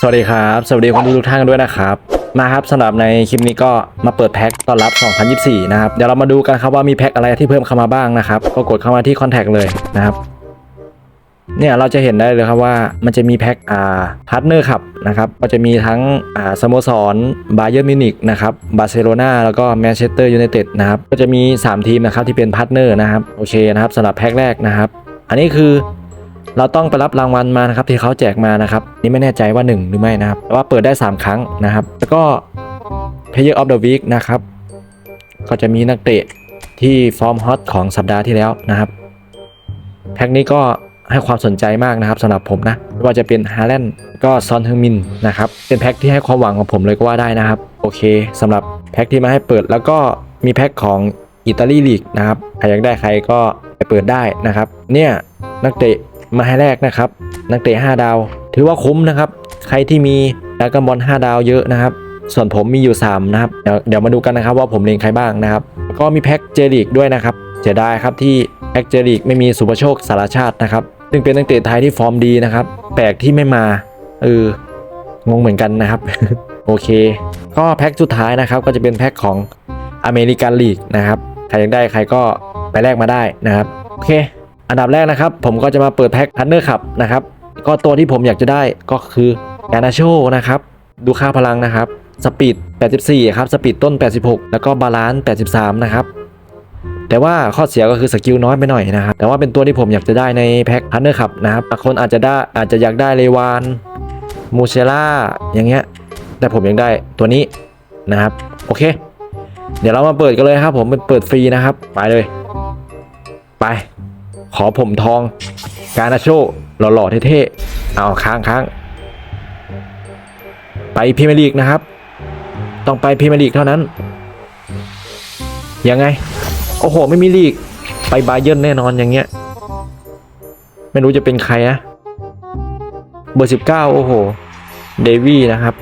สวัสดีครับ สวัสดีคนดูทุกท่านด้วยนะครับมาครับสำหรับในคลิปนี้ก็มาเปิดแพ็คต้อนรับ 2024 นะครับ เดี๋ยวเรามาดูกันครับว่ามีแพ็คอะไรที่เพิ่มเข้ามาบ้างนะครับก็กดเข้ามาที่คอนแทคเลยนะครับเนี่ยเราจะเห็นได้เลยครับว่ามันจะมีแพ็คอ่าพาร์ทเนอร์ครับนะครับก็จะมีทั้งอ่าสโมสรบาเยอร์มิวนิกนะครับบาร์เซโลนาแล้วก็แมนเชสเตอร์ยูไนเต็ดนะครับก็จะมี 3 ทีมนะครับที่เป็นพาร์ทเนอร์นะครับโอเคนะครับสำหรับแพ็คแรกนะครับ อันนี้คือ เราต้องไปรับรางวัลมานะครับที่เขาแจกมานะครับ นี่ไม่แน่ใจว่า 1 หรือไม่นะครับแต่ว่าเปิดได้ 3 ครั้งนะครับ แล้วก็ Player of the Week นะครับ ก็จะมีนักเตะที่ฟอร์มฮอตของสัปดาห์ที่แล้วนะครับแพ็คนี้ก็ให้ความสนใจมากนะครับสำหรับผมนะไม่ว่าจะเป็นฮาแลนด์ก็ซอนเฮงมินนะครับเป็นแพ็คที่ให้ความหวังของผมเลยก็ว่าได้นะครับ โอเคสำหรับแพ็คที่มาให้เปิดแล้วก็มีแพ็คของอิตาลีลีกนะครับใครอยากได้ใครก็ไปเปิดได้นะครับ เนี่ยนักเตะ มาให้แรกนะครับ นักเตะ5ดาว ถือว่าคุ้มนะครับ ใครที่มีดรากบอล5ดาวเยอะนะครับ ส่วนผมมีอยู่ 3 นะครับ เดี๋ยวเดี๋ยวมาดูกันนะครับว่าผมเล็งใครบ้างนะครับ ก็มีแพ็คเจลีกด้วยนะครับเสียดายครับที่แพ็คเจลีกไม่มีสุภโชคสารชาตินะครับ ซึ่งเป็นนักเตะไทยที่ฟอร์มดีนะครับ แปลกที่ไม่มาเอองงเหมือนกันนะครับ โอเค ก็แพ็คสุดท้ายนะครับ ก็จะเป็นแพ็คของอเมริกันลีกนะครับ ใครอยากได้ใครก็ไปแลกมาได้นะครับ โอเค อันดับแรกนะครับ ผมก็จะมาเปิดแพ็คพันเนอร์ขับนะครับก็ตัวที่ผมอยากจะได้ก็คือแกนาโชนะครับ ดูค่าพลังนะครับสปีด 84 ครับ สปีดต้น 86 แล้วก็บาลานซ์ 83 นะครับ แต่ว่าข้อเสียก็คือสกิลน้อยไปหน่อยนะครับ แต่ว่าเป็นตัวที่ผมอยากจะได้ในแพ็คพันเนอร์ขับนะครับบางคนอาจจะได้อาจจะอยากได้เลวานมูเชล่าอย่างเงี้ย แต่ผมยากได้ตัวนี้นะครับ โอเค เดี๋ยวเรามาเปิดกันเลยครับ ผมเป็นเปิดฟรีนะครับ ไปเลย ไป ขอผมทอง การาโชหล่อๆเท่ๆเอาค้างค้างไปพรีเมียร์ลีกนะครับ ต้องไปพรีเมียร์ลีกเท่านั้น ยังไง โอ้โห ไม่มีลีก ไปบาเยิร์นแน่นอนอย่างเงี้ย ไม่รู้จะเป็นใครนะ เบอร์ 19 โอ้โห เดวี่นะครับ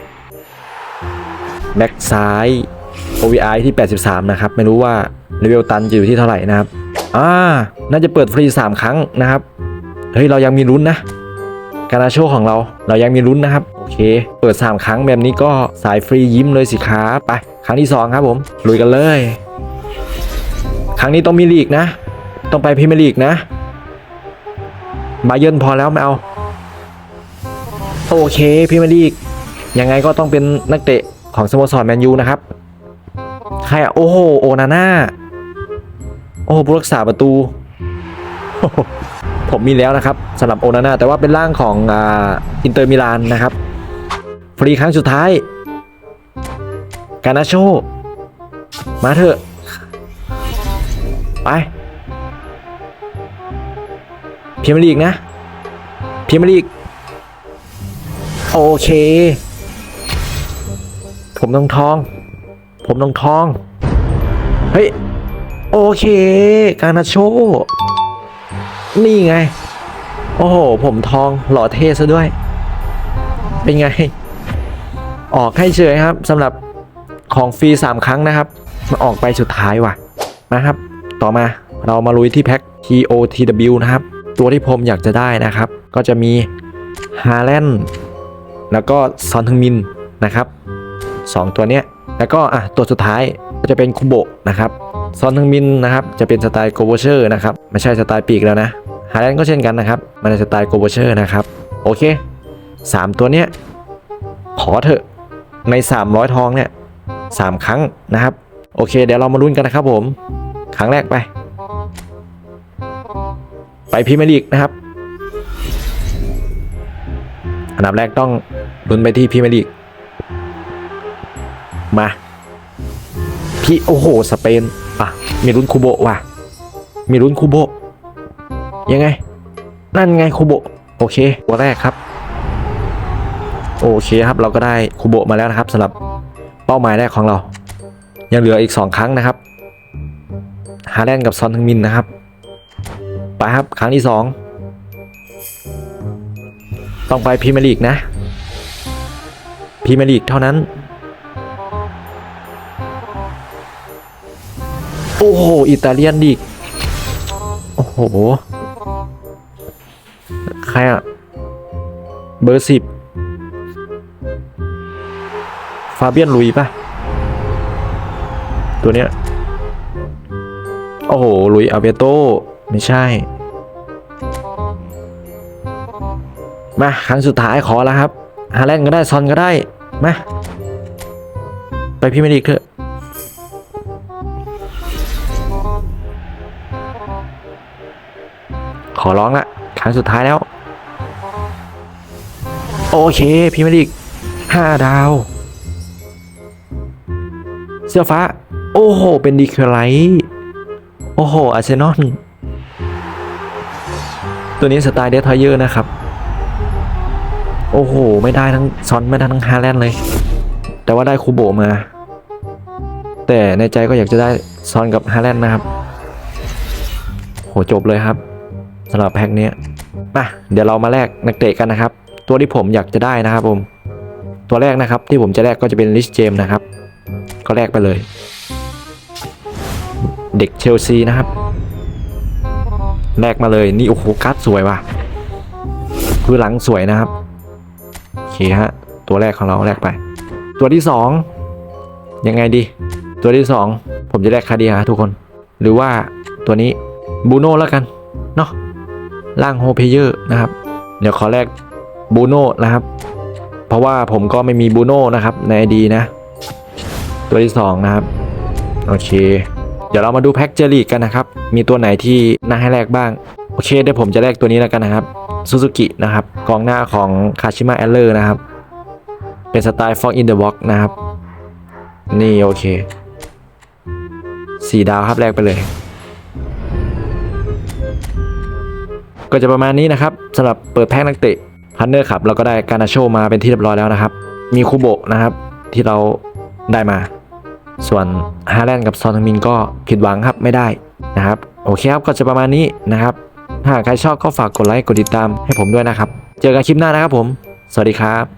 แบ็กซ้าย OVI ที่ 83 นะครับ ไม่รู้ว่าเลเวลตันจะอยู่ที่เท่าไหร่นะครับ อ่า น่าจะเปิดฟรี 3 ครั้งนะครับ เฮ้ย เรายังมีลุ้นนะ การาโชของเรา เรายังมีลุ้นนะครับ โอเค เปิด 3 ครั้งแบบนี้ก็สายฟรียิ้มเลยสิครับ ไป ครั้งที่ 2 ครับผม ลุยกันเลย ครั้งนี้ต้องมีลีกนะ ต้องไปพรีเมียร์ลีกนะบาเยิร์นพอแล้วไม่เอา โอเคพรีเมียร์ลีก ยังไงก็ต้องเป็นนักเตะของสโมสรแมนยูนะครับ ใครอะโอ้โห โอนาน่า โอ้ผู้รักษาประตู ผมมีแล้วนะครับสำหรับโอนาน่าแต่ว่าเป็นร่างของอินเตอร์มิลานนะครับ ฟรีครั้งสุดท้ายกานาโช มาเถอะ ไปพรีเมียร์ลีกนะพรีเมียร์ลีก โอเค ผมต้องทอง ผมต้องทอง เฮ้ย โอเค กานาโช นี่ไง โอ้โห ผมทองหล่อเท่ซะด้วย เป็นไง ออกให้เฉยครับสำหรับของฟรี 3 ครั้งนะครับมาออกไปสุดท้ายว่ะนะครับ ต่อมาเรามาลุยที่แพ็ค TOTW นะครับ ตัวที่ผมอยากจะได้นะครับ ก็จะมีฮาแลนด์แล้วก็ซอนทึงมินนะครับ 2 ตัวเนี้ย แล้วก็อะตัวสุดท้ายก็จะเป็นคุโบะนะครับ ซอนทึงมินนะครับจะเป็นสไตล์โกโบเชอร์นะครับไม่ใช่สไตล์ปีกแล้วนะฮาแลนด์ก็เช่นกันนะครับมันเป็นสไตล์โกโบเชอร์นะครับโอเค 3 ตัวเนี้ยขอเถอะใน 300 ทองเนี่ย3ครั้งนะครับ โอเค เดี๋ยวเรามาลุ้นกันนะครับผม ครั้งแรกไป ไปพีเมลีกนะครับ อันดับแรกต้องลุ้นไปที่พีเมลีกมาพี่โอ้โห สเปน มีลุ้นคูโบะว่ะ มีลุ้นคูโบะยังไง นั่นไงคูโบะโอเค ตัวแรกครับ โอเคครับเราก็ได้คูโบะมาแล้วนะครับสำหรับเป้าหมายแรกของเรา ยังเหลืออีก 2 ครั้งนะครับ ฮาแลนกับซอนทึงมินนะครับ ไปครับครั้งที่ 2 ต้องไปพรีเมียร์ลีกนะพรีเมียร์ลีกเท่านั้น อ้โห อิตาเลียนลีกโอ้โห ใครอะเบอร์สิบฟาเบียนลุยปะตัวเนี้ย โอ้โห ลุยอาเบโต ไม่ใช่ มาครั้งสุดท้ายขอแล้วครับ ฮาแลนก็ได้ ซอนก็ได้ มา ไปพี่เมยร์ลีเถอะ อร้องละครั้งสุดท้ายแล้ว โอเคพี่มยร์ลีกห้าดาว เสื้อฟ้า โอ้โห เป็นดีเคอไลท์โอ้โหอาร์เซนอลตัวนี้สไตล์เดทอยเยอร์นะครับ โอ้โห ไม่ได้ทั้งซอนไม่ได้ทั้งฮาแลนด์เลย แต่ว่าได้คูโบมา แต่ในใจก็อยากจะได้ซอนกับฮาแลนด์นะครับ โหจบเลยครับำหรับแพ็คเนี้ยมาเดี๋ยวเรามาแลกนักเตะกันนะครับ ตัวที่ผมอยากจะได้นะครับผม ตัวแรกนะครับที่ผมจะแลกก็จะเป็นลิชเจมนะครับ ก็แลกไปเลย เด็กเชลซีนะครับแลกมาเลยนี่โอ้โหการ์ดสวยว่ะคือหลังสวยนะครับโอเคฮะตัวแรกของเราแลกไป ตัวที่สองยังไงดี ตัวที่สองผมจะแลกคาเดียทุกคน หรือว่าตัวนี้บูโน่แล้วกันเนาะ ล่างโฮเพเยอร์นะครับ เดี๋ยวขอแลกบูโน่นะครับ เพราะว่าผมก็ไม่มีบูโน่นะครับในไอดีนะ ตัวที่สองนะครับ โอเค เดี๋ยวเรามาดูแพ็กเจอรี่กันนะครับ มีตัวไหนที่น่าให้แลกบ้าง โอเคเดี๋ยวผมจะแลกตัวนี้แล้วกันนะครับซูซูกินะครับกองหน้าของคาชิมะแอลเลอร์นะครับ เป็นสไตล์ฟอกอินเดอะบ็อกนะครับ นี่โอเคสี่ดาวครับแลกไปเลย ก็จะประมาณนี้นะครับสำหรับเปิดแพ็กนักเตะฮันเนอร์ครับเราก็ได้การาโชมาเป็นที่เรียบร้อยแล้วนะครับ มีคูโบะนะครับที่เราได้มา ส่วนฮาแลนด์กับซอนทังมินก็ผิดหวังครับไม่ได้นะครับโอเคครับก็จะประมาณนี้นะครับ ถ้าหากใครชอบก็ฝากกดไลค์กดติดตามให้ผมด้วยนะครับ เจอกันคลิปหน้านะครับผม สวัสดีครับ